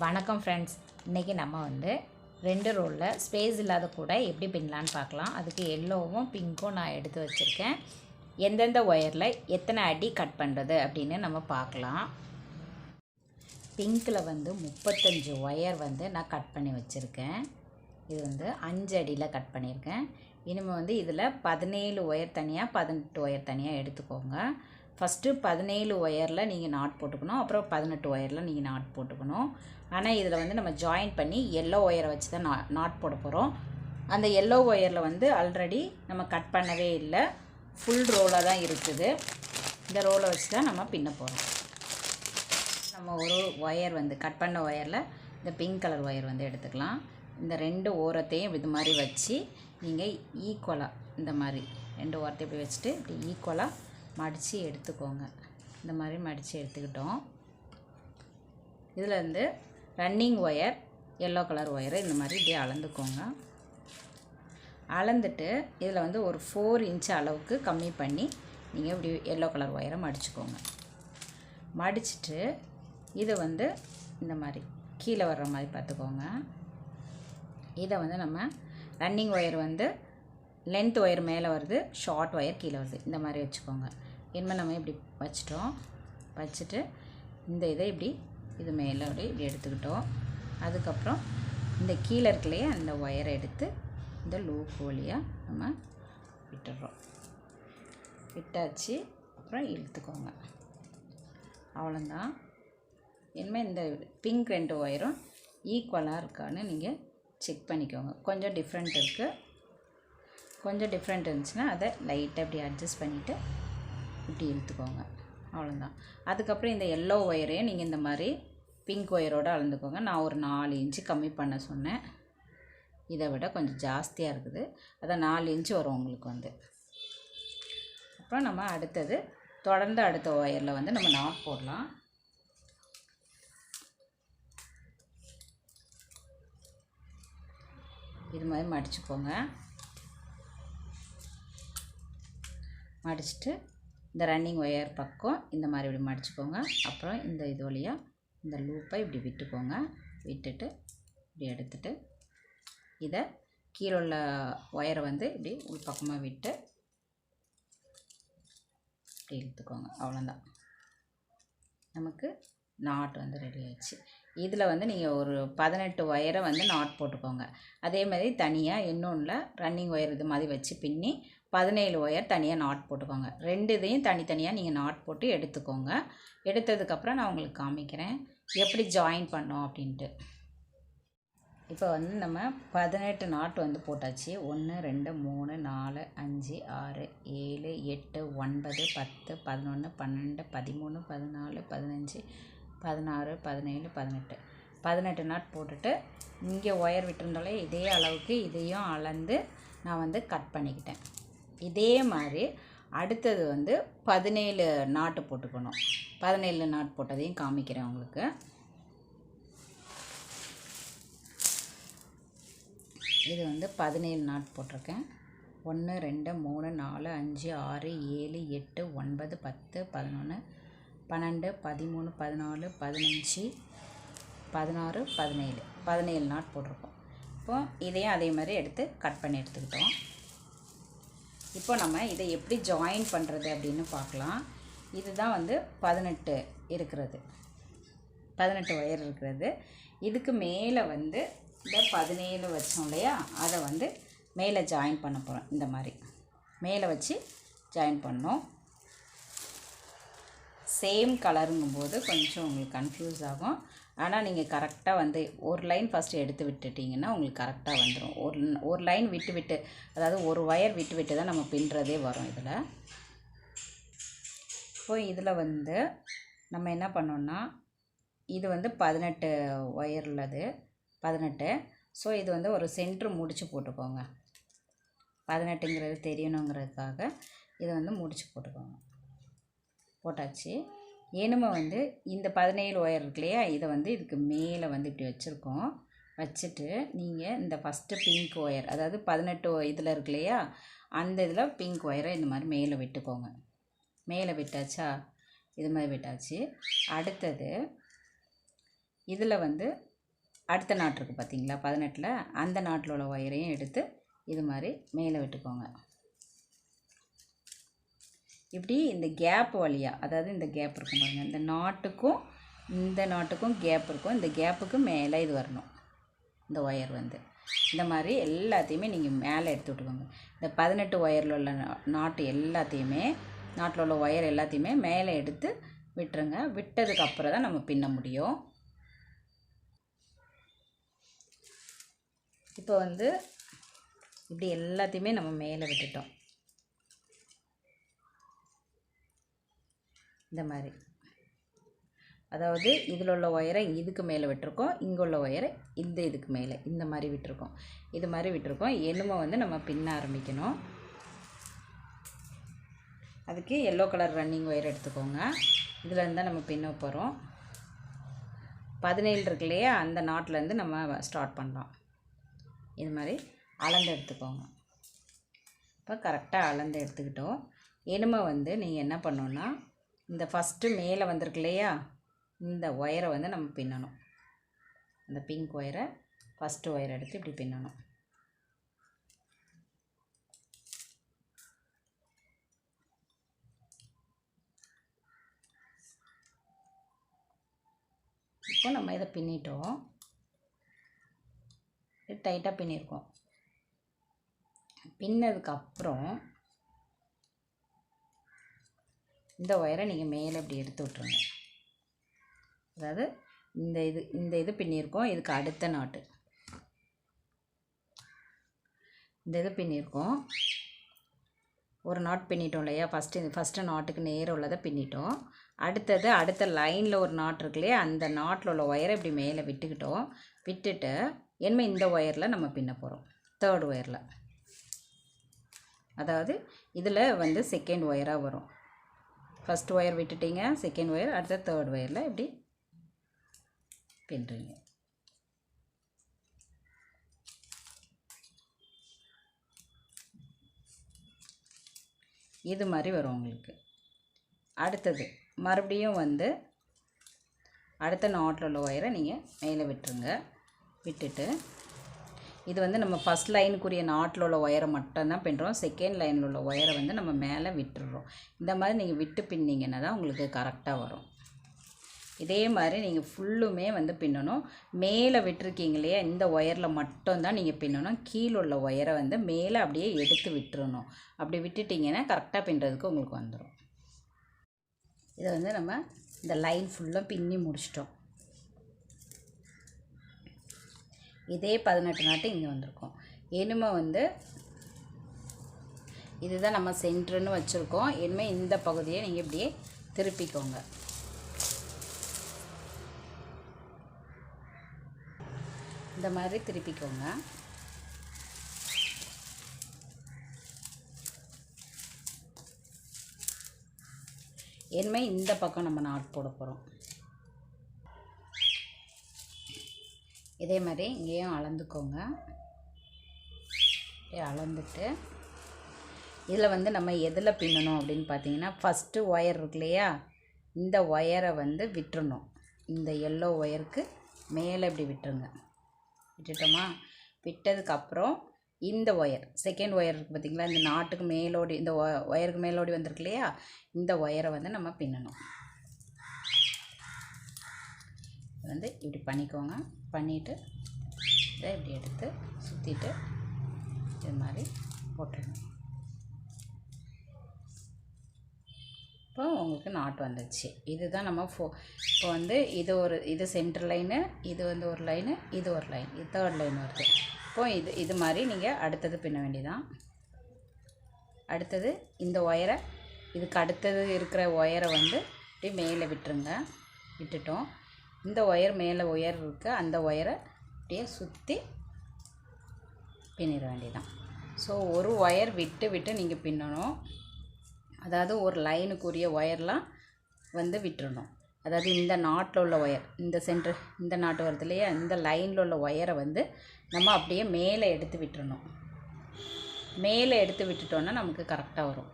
வணக்கம் ஃப்ரெண்ட்ஸ் இன்றைக்கி நம்ம வந்து ரெண்டு ரோலில் ஸ்பேஸ் இல்லாத கூட எப்படி பின்னலான்னு பார்க்கலாம். அதுக்கு எல்லோவும் பிங்க்கும் நான் எடுத்து வச்சுருக்கேன். எந்தெந்த ஒயரில் எத்தனை அடி கட் பண்ணுறது அப்படின்னு நம்ம பார்க்கலாம். பிங்க்கில் வந்து முப்பத்தஞ்சு ஒயர் வந்து நான் கட் பண்ணி வச்சுருக்கேன். இது வந்து அஞ்சு அடியில் கட் பண்ணியிருக்கேன். இனிமேல் வந்து இதில் பதினேழு ஒயர் தனியாக பதினெட்டு ஒயர் தனியாக எடுத்துக்கோங்க. ஃபஸ்ட்டு பதினேழு ஒயரில் நீங்கள் நாட் போட்டுக்கணும். அப்புறம் பதினெட்டு ஒயரில் நீங்கள் நாட் போட்டுக்கணும். ஆனால் இதில் வந்து நம்ம ஜாயின் பண்ணி எல்லோ ஒயரை வச்சு தான் நா நாட் போட போகிறோம் அந்த எல்லோ ஒயரில் வந்து ஆல்ரெடி நம்ம கட் பண்ணவே இல்லை. ஃபுல் ரோலாக தான் இருக்குது. இந்த ரோலை வச்சு தான் நம்ம பின்ன போகிறோம் நம்ம ஒரு ஒயர் வந்து கட் பண்ண ஒயரில் இந்த பிங்க் கலர் ஒயர் வந்து எடுத்துக்கலாம். இந்த ரெண்டு ஓரத்தையும் இது மாதிரி வச்சு நீங்கள் ஈக்குவலாக இந்த மாதிரி ரெண்டு ஓரத்தையும் இப்படி வச்சுட்டு இப்படி ஈக்குவலாக மடித்து எடுத்துக்கோங்க. இந்த மாதிரி மடித்து எடுத்துக்கிட்டோம். இதில் வந்து ரன்னிங் ஒயர் எல்லோ கலர் ஒயரை இந்த மாதிரி இப்படியே அளந்துக்கோங்க. அளந்துட்டு இதில் வந்து ஒரு ஃபோர் இன்ச் அளவுக்கு கம்மி பண்ணி நீங்கள் இப்படி எல்லோ கலர் ஒயரை மடிச்சுக்கோங்க. மடிச்சுட்டு இதை வந்து இந்த மாதிரி கீழே வர்ற மாதிரி பார்த்துக்கோங்க. இதை வந்து நம்ம ரன்னிங் ஒயர் வந்து லென்த் ஒயர் மேலே வருது ஷார்ட் ஒயர் கீழே வருது. இந்த மாதிரி வச்சுக்கோங்க. இனிமேல் நம்ம இப்படி வச்சிட்டோம். வச்சுட்டு இந்த இதை இப்படி இது மேலே அப்படி இப்படி எடுத்துக்கிட்டோம். அதுக்கப்புறம் இந்த கீழே இருக்கலையே அந்த ஒயரை எடுத்து இந்த லூப் வழியாக நம்ம விட்டுடுறோம். விட்டாச்சு அப்புறம் இழுத்துக்கோங்க. அவ்வளோதான் இனிமேல் இந்த பிங்க் ரெண்டு ஒயரும் ஈக்குவலாக இருக்கான்னு நீங்கள் செக் பண்ணிக்கோங்க. கொஞ்சம் டிஃப்ரெண்ட் இருக்குது கொஞ்சம் டிஃப்ரெண்ட் இருந்துச்சுன்னா அதை லைட்டாக இப்படி அட்ஜஸ்ட் பண்ணிவிட்டு இப்படி இழுத்துக்கோங்க. அவ்வளோதான் அதுக்கப்புறம் இந்த எல்லோ ஒயரையும் நீங்கள் இந்த மாதிரி பிங்க் ஒயரோடு அளந்துக்கோங்க. நான் ஒரு நாலு இன்ச்சு கம்மி பண்ண சொன்னேன். இதை விட கொஞ்சம் ஜாஸ்தியாக இருக்குது. அதான் நாலு இன்ச்சு வரும் உங்களுக்கு வந்து. அப்புறம் நம்ம அடுத்தது தொடர்ந்து அடுத்த ஒயரில் வந்து நம்ம நாட் போடலாம். இது மாதிரி மடிச்சுக்கோங்க. மடிச்சுட்டு இந்த ரன்னிங் ஒயர் பக்கம் இந்த மாதிரி இப்படி மடிச்சுக்கோங்க. அப்புறம் இந்த இது வழியாக இந்த லூப்பை இப்படி விட்டுக்கோங்க. விட்டுட்டு இப்படி எடுத்துட்டு இதை கீழே உள்ள ஒயரை வந்து இப்படி உள் பக்கமாக விட்டு இப்படி இழுத்துக்கோங்க. அவ்வளோதான் நமக்கு நாட் வந்து ரெடி ஆயிடுச்சு. இதில் வந்து நீங்கள் ஒரு பதினெட்டு ஒயரை வந்து நாட் போட்டுக்கோங்க. அதே மாதிரி தனியாக இன்னொன்றில் ரன்னிங் ஒயர் இது மாதிரி வச்சு பின்னி பதினேழு ஒயர் தனியாக நாட் போட்டுக்கோங்க. ரெண்டு இதையும் தனித்தனியாக நீங்கள் நாட் போட்டு எடுத்துக்கோங்க. எடுத்ததுக்கப்புறம் நான் உங்களுக்கு காமிக்கிறேன். எப்படி ஜாயின் பண்ணோம் அப்படின்ட்டு. இப்போ வந்து நம்ம பதினெட்டு நாட் வந்து போட்டாச்சு. ஒன்று ரெண்டு மூணு நாலு அஞ்சு ஆறு ஏழு எட்டு ஒன்பது பத்து பதினொன்று பன்னெண்டு பதிமூணு பதினாலு பதினஞ்சு பதினாறு பதினேழு பதினெட்டு. பதினெட்டு நாட் போட்டுட்டு இங்கே ஒயர் விட்டுருந்தாலே இதே அளவுக்கு இதையும் அளந்து நான் வந்து கட் பண்ணிக்கிட்டேன். இதே மாதிரி அடுத்தது வந்து பதினேழு நாட்டு போட்டுக்கணும். பதினேழு நாட் போட்டதையும் காமிக்கிறேன் உங்களுக்கு. இது வந்து பதினேழு நாட் போட்டிருக்கேன். ஒன்று ரெண்டு மூணு நாலு அஞ்சு ஆறு ஏழு எட்டு ஒன்பது பத்து பதினொன்று பன்னெண்டு பதிமூணு பதினாலு பதினஞ்சு பதினாறு பதினேழு. பதினேழு நாட் போட்டிருக்கோம். இப்போ இதையும் அதே மாதிரி எடுத்து கட் பண்ணி எடுத்துக்கிட்டோம். இப்போ நம்ம இதை எப்படி ஜாயின் பண்ணுறது அப்படின்னு பார்க்கலாம். இதுதான் வந்து பதினெட்டு இருக்கிறது. பதினெட்டு ஒயர் இருக்கிறது. இதுக்கு மேலே வந்து இந்த பதினேழு வச்சோம் இல்லையா? அதை வந்து மேலே ஜாயின் பண்ண போகிறோம் இந்த மாதிரி. மேலே வச்சு ஜாயின் பண்ணோம். சேம் கலருங்கும்போது கொஞ்சம் உங்களுக்கு கன்ஃபியூஸ் ஆகும். ஆனால் நீங்கள் கரெக்டாக வந்து ஒரு லைன் ஃபஸ்ட்டு எடுத்து விட்டுட்டிங்கன்னா உங்களுக்கு கரெக்டாக வந்துடும் ஒரு ஒரு லைன் விட்டு விட்டு அதாவது ஒரு ஒயர் விட்டு விட்டு தான் நம்ம பின்னுறதே வரும் இதில். இப்போ இதில் வந்து நம்ம என்ன பண்ணோம்னா இது வந்து பதினெட்டு ஒயர் உள்ளது பதினெட்டு. ஸோ இது வந்து ஒரு சென்ட்ரு முடிச்சு போட்டுக்கோங்க. பதினெட்டுங்கிறது தெரியணுங்கிறதுக்காக இதை வந்து முடிச்சு போட்டுக்கோங்க. போட்டாச்சு. இனிமே வந்து இந்த பதினேழு ஒயர் இருக்கு இல்லையா? இதை வந்து இதுக்கு மேலே வந்து இப்படி வச்சுருக்கோம். வச்சுட்டு நீங்கள் இந்த ஃபஸ்ட்டு பிங்க் ஒயர் அதாவது பதினெட்டு இதில் இருக்கு இல்லையா? அந்த இதில் பிங்க் ஒயரை இந்த மாதிரி மேலே விட்டுக்கோங்க. மேலே விட்டாச்சா? இது மாதிரி விட்டாச்சு. அடுத்தது இதில் வந்து அடுத்த நாட்டு இருக்குது பார்த்தீங்களா பதினெட்டில் அந்த நாட்டில் உள்ள ஒயரையும் எடுத்து இது மாதிரி மேலே விட்டுக்கோங்க. இப்படி இந்த கேப் வழியாக அதாவது இந்த கேப் இருக்கும் பாருங்கள் இந்த நாட்டுக்கும் இந்த நாட்டுக்கும் கேப் இருக்கும். இந்த கேப்புக்கு மேலே இது வரணும். இந்த ஒயர் வந்து. இந்த மாதிரி எல்லாத்தையுமே நீங்கள் மேலே எடுத்து விட்டுக்கோங்க. இந்த பதினெட்டு ஒயரில் உள்ள நா- நாட்டு எல்லாத்தையுமே நாட்டில் உள்ள ஒயர் எல்லாத்தையுமே மேலே எடுத்து விட்டுருங்க. விட்டதுக்கு அப்புறம் தான் நம்ம பின்ன முடியும். இப்போ வந்து இப்படி எல்லாத்தையுமே நம்ம மேலே விட்டுட்டோம். இந்த மாதிரி. அதாவது இதில் உள்ள ஒயரை இதுக்கு மேலே விட்டுருக்கோம் இங்கே உள்ள ஒயரை இந்த இதுக்கு மேலே இந்த மாதிரி விட்டுருக்கோம். இது மாதிரி விட்டுருக்கோம். எலும்பை வந்து நம்ம பின்ன ஆரம்பிக்கணும். அதுக்கு எல்லோ கலர் ரன்னிங் ஒயர் எடுத்துக்கோங்க. இதில் இருந்தால் நம்ம பின்ன போகிறோம் பதினேழு இருக்கு இல்லையா? அந்த நாட்டிலேருந்து நம்ம ஸ்டார்ட் பண்ணலாம். இது மாதிரி அளந்து எடுத்துக்கோங்க. இப்போ கரெக்டாக அளந்து எடுத்துக்கிட்டோம். எலும்பை வந்து நீங்கள் என்ன பண்ணோன்னா இந்த ஃபஸ்ட்டு மேலே வந்திருக்கு இல்லையா? இந்த ஒயரை வந்து நம்ம பின்னணும். அந்த பிங்க் ஒயரை ஃபஸ்ட்டு ஒயர் எடுத்து இப்படி பின்னணும். இப்போ நம்ம இதை பின்னிட்டோம். டைட்டாக பின்னிருக்கோம். பின்னதுக்கப்புறம் இந்த ஒயரை நீங்கள் மேலே இப்படி எடுத்து விட்ருங்க அதாவது இந்த இது இந்த இது பின்னியிருக்கோம் இதுக்கு அடுத்த நாட்டு. இந்த இது பின்னியிருக்கோம் ஒரு நாட் பின்னிட்டோம் இல்லையா? ஃபஸ்ட்டு ஃபஸ்ட்டு நாட்டுக்கு நேரம் உள்ளதை பின்னிட்டோம். அடுத்தது அடுத்த லைனில் ஒரு நாட் இருக்கு இல்லையா அந்த நாட்டில் உள்ள ஒயரை இப்படி மேலே விட்டுக்கிட்டோம். விட்டுட்டு இனிமேல் இந்த ஒயரில் நம்ம பின்ன போகிறோம் தேர்ட் ஒயரில். அதாவது இதில் வந்து செகண்ட் ஒயராக வரும். ஃபஸ்ட் ஒயர் விட்டுட்டீங்க செகண்ட் ஒயர் அடுத்த தேர்ட் ஒயரில் இப்படி பின்னுறீங்க. இது மாதிரி வரும் உங்களுக்கு. அடுத்தது மறுபடியும் வந்து அடுத்த நாட்டில் உள்ள ஒயரை நீங்கள் மேலே விட்டுருங்க. விட்டுட்டு இது வந்து நம்ம ஃபஸ்ட் லைனுக்குரிய நாட்டில் உள்ள ஒயரை மட்டும்தான் பின்னுறோம். செகண்ட் லைனில் உள்ள ஒயரை வந்து நம்ம மேலே விட்டுடுறோம் இந்த மாதிரி நீங்கள் விட்டு பின்னிங்கன்னா தான் உங்களுக்கு கரெக்டாக வரும். இதே மாதிரி நீங்கள் ஃபுல்லுமே வந்து பின்னணும். மேலே விட்டுருக்கீங்க இல்லையா? இந்த ஒயரில் மட்டும்தான் நீங்கள் பின்னணும். கீழே உள்ள ஒயரை வந்து மேலே அப்படியே எடுத்து விட்டுறணும். அப்படி விட்டுட்டிங்கன்னா கரெக்டாக பின்னுறதுக்கு உங்களுக்கு வந்துடும் இதை வந்து நம்ம இந்த லைன் ஃபுல்லாக பின்னி முடிச்சிட்டோம். இதே பதினெட்டு நாட்டு இங்கே வந்திருக்கோம். இனிமே வந்து இதுதான் நம்ம சென்டர்னு வச்சுருக்கோம். இனிமேல் இந்த பகுதியை நீங்கள் இப்படியே திருப்பிக்கோங்க. இந்த மாதிரி திருப்பிக்கோங்க. இனிமேல் இந்த பக்கம் நம்ம நாட் போட போகிறோம் இதே மாதிரி இங்கேயும் அளந்துக்கோங்க. அளந்துட்டு இதில் வந்து நம்ம எதில் பின்னணும் அப்படின்னு பார்த்தீங்கன்னா ஃபஸ்ட்டு ஒயர் இருக்கு இல்லையா? இந்த ஒயரை வந்து விட்டுறணும். இந்த எல்லோ ஒயருக்கு மேலே இப்படி விட்டுருங்க. விட்டுட்டோமா? விட்டதுக்கப்புறம் இந்த ஒயர் செகண்ட் ஒயர் இருக்குது பார்த்தீங்களா? இந்த நாட்டுக்கு மேலோடி இந்த ஒ- ஒயருக்கு மேலோடி வந்திருக்கு இல்லையா? இந்த ஒயரை வந்து நம்ம பின்னணும். வந்து இப்படி பண்ணிக்கோங்க. பண்ணிவிட்டு இதை இப்படி எடுத்து சுற்றிட்டு இது மாதிரி போட்டுருங்க. இப்போ உங்களுக்கு நாட் வந்துடுச்சு இதுதான் நம்ம ஃபோ இப்போ வந்து இது ஒரு இது சென்டர் லைனு இது வந்து ஒரு லைனு இது ஒரு லைன் இது தேர்ட் லைன் வருது. இப்போ இது இது மாதிரி நீங்கள் அடுத்தது பின்ன வேண்டியதான் அடுத்தது இந்த ஒயரை இதுக்கு அடுத்தது இருக்கிற ஒயரை வந்து இப்படி மேலே விட்டுருங்க. விட்டுட்டோம். இந்த ஒயர் மேலே ஒயர் இருக்குது அந்த ஒயரை அப்படியே சுற்றி பின்னிட வேண்டியதான் ஸோ ஒரு ஒயர் விட்டு விட்டு நீங்கள் பின்னணும். அதாவது ஒரு லைனுக்குரிய ஒயர்லாம் வந்து விட்டுறணும். அதாவது இந்த நாட்டில் உள்ள ஒயர் இந்த சென்டர் இந்த நாட்டு வருது இல்லையா? இந்த லைனில் உள்ள ஒயரை வந்து நம்ம அப்படியே மேலே எடுத்து விட்டுறணும். மேலே எடுத்து விட்டுட்டோன்னா நமக்கு கரெக்டாக வரும்.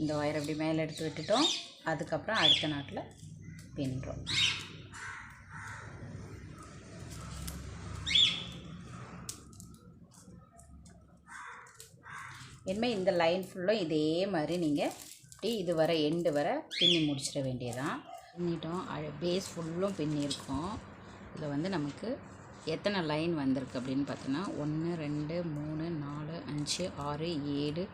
இந்த ஒயர் அப்படி மேலே எடுத்து விட்டுட்டோம். அதுக்கப்புறம் அடுத்த நாட்டில் பின்னுறோம் இனிமேல் இந்த லைன் ஃபுல்லும் இதே மாதிரி நீங்கள் இப்படி இது வர எண்டு வர பின்னி முடிச்சிட வேண்டியதான் பின்னிட்டோம். பேஸ் ஃபுல்லும் பின்னியிருக்கோம். இதில் வந்து நமக்கு எத்தனை லைன் வந்திருக்கு அப்படின்னு பார்த்தோன்னா ஒன்று ரெண்டு மூணு நாலு அஞ்சு ஆறு ஏழு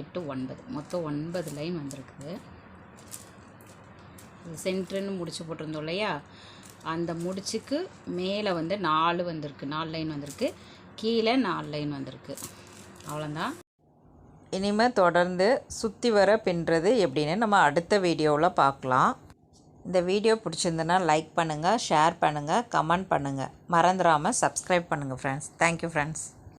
எட்டு ஒன்பது. மொத்தம் ஒன்பது லைன் வந்திருக்குது. சென்ட்ருன்னு முடிச்சு போட்டிருந்தோம் இல்லையா? அந்த முடிச்சுக்கு மேலே வந்து நாலு வந்திருக்கு. நாலு லைன் வந்திருக்கு. கீழே நாலு லைன் வந்திருக்கு. அவ்வளோதான் இனிமேல் தொடர்ந்து சுற்றி வர பின்னுறது எப்படின்னு நம்ம அடுத்த வீடியோவில் பார்க்கலாம். இந்த வீடியோ பிடிச்சிருந்தனா லைக் பண்ணுங்கள் ஷேர் பண்ணுங்கள் கமெண்ட் பண்ணுங்கள் மறந்துடாமல் சப்ஸ்கிரைப் பண்ணுங்கள் ஃப்ரெண்ட்ஸ் தேங்க்யூ ஃப்ரெண்ட்ஸ்